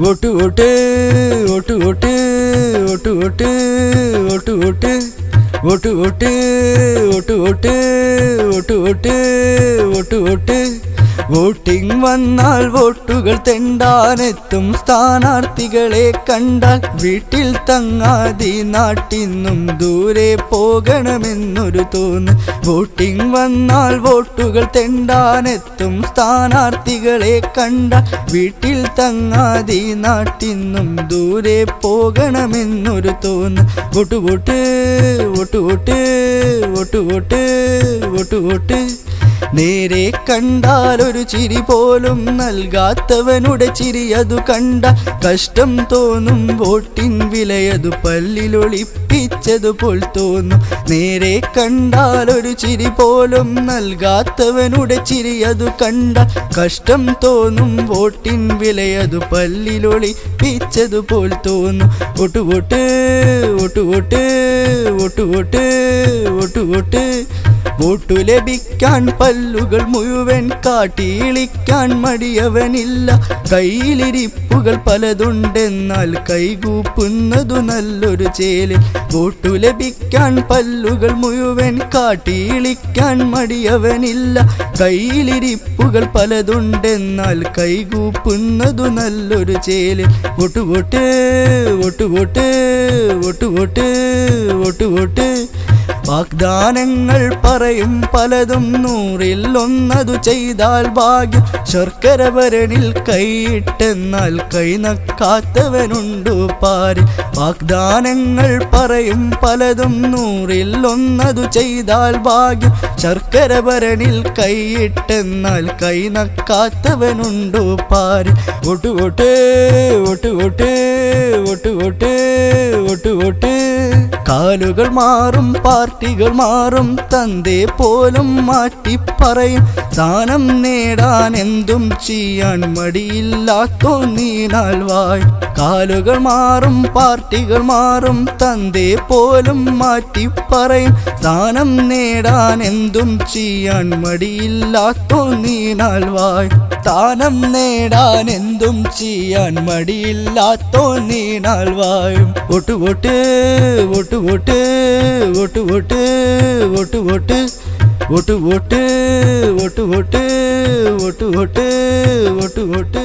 ஓட்டு ஓட்டு ஓட்டு ஓட்டு ஓட்டு ஓட்டு ஓட்டு ஓட்டு ஓட்டு ஓட்டு ஓட்டு ஓட்டு ஓட்டு ஓட்டு ஓட்டு ஓட்டு വോട്ടിംഗ് വന്നാൽ വോട്ടുകൾ തെണ്ടാനെത്തും. സ്ഥാനാർത്ഥികളെ കണ്ടാൽ വീട്ടിൽ തങ്ങാതി നാട്ടിന്നും ദൂരെ പോകണമെന്നൊരു തോന്ന് വോട്ടിംഗ് വന്നാൽ വോട്ടുകൾ തെണ്ടാനെത്തും. സ്ഥാനാർത്ഥികളെ കണ്ടാൽ വീട്ടിൽ തങ്ങാതി നാട്ടിന്നും ദൂരെ പോകണമെന്നൊരു തോന്ന് vote vote vote vote vote vote vote vote. നേരെ കണ്ടാൽ ഒരു ചിരി പോലും നൽകാത്തവനുടെ ചിരി അതു കണ്ട കഷ്ടം തോന്നും. വോട്ടിൻ വിലയതു പല്ലിലൊളിപ്പിച്ചതുപോൽ തോന്നും. നേരെ കണ്ടാൽ ഒരു ചിരി പോലും നൽകാത്തവനുടെ ചിരി അതു കണ്ട കഷ്ടം തോന്നും. വോട്ടിൻ വിലയതു പല്ലിലൊളിപ്പിച്ചതുപോൽ തോന്നും. ഒട്ടുവോട്ട് ഒട്ടുവോട്ട് ഒട്ടുവോട്ട് വോട്ട്. വോട്ട് ലഭിക്കാൻ പല്ലുകൾ മുഴുവൻ കാട്ടിയിളിക്കാൻ മടിയവനില്ല. കയ്യിലിരിപ്പുകൾ പലതുണ്ടെന്നാൽ കൈകൂപ്പുന്നതു നല്ലൊരു ചേൽ. വോട്ടു ലഭിക്കാൻ പല്ലുകൾ മുഴുവൻ കാട്ടിയിളിക്കാൻ മടിയവനില്ല. കയ്യിലിരിപ്പുകൾ പലതുണ്ടെന്നാൽ കൈകൂപ്പുന്നതു നല്ലൊരു ചേൽ. വോട്ട് വോട്ട് വോട്ട് വോട്ട് വാഗ്ദാനങ്ങൾ പറയും പലതും നൂറിൽ ഒന്നതു ചെയ്താൽ ഭാഗ്യം. ശർക്കര ഭരണിൽ കൈയിട്ടെന്നാൽ കൈ നക്കാത്തവനുണ്ടു പാരി. വാഗ്ദാനങ്ങൾ പറയും പലതും നൂറിൽ ഒന്നതു ചെയ്താൽ ഭാഗ്യം. ശർക്കര ഭരണിൽ കൈയിട്ടെന്നാൽ കൈ നക്കാത്തവനുണ്ടു പാരി. ഒട്ടുകൊട്ടേ ഒട്ടുകൊട്ടേ ഒട്ടു കാലുകൾ മാറും പാർട്ടികൾ മാറും തന്റെ പോലും മാറ്റി പറയും സ്ഥാനം നേടാൻ എന്തും ചെയ്യാൻ മടിയില്ലാത്തോ നീണാൽ വായ്. കാലുകൾ മാറും പാർട്ടികൾ മാറും തന്റെ പോലും മാറ്റി പറയും സ്ഥാനം നേടാൻ എന്തും ചെയ്യാൻ മടിയില്ലാത്തോ നീണാൽ വായ്. സ്ഥാനം നേടാൻ എന്തും ചെയ്യാൻ മടിയില്ലാത്തോ നീണാൽ വായും. ഒട്ടു ഒട്ട് ஓட்டு ஓட்டு ஓட்டு ஓட்டு ஓட்டு ஓட்டு ஓட்டு ஓட்டு ஓட்டு ஓட்டு ஓட்டு ஓட்டு ஓட்டு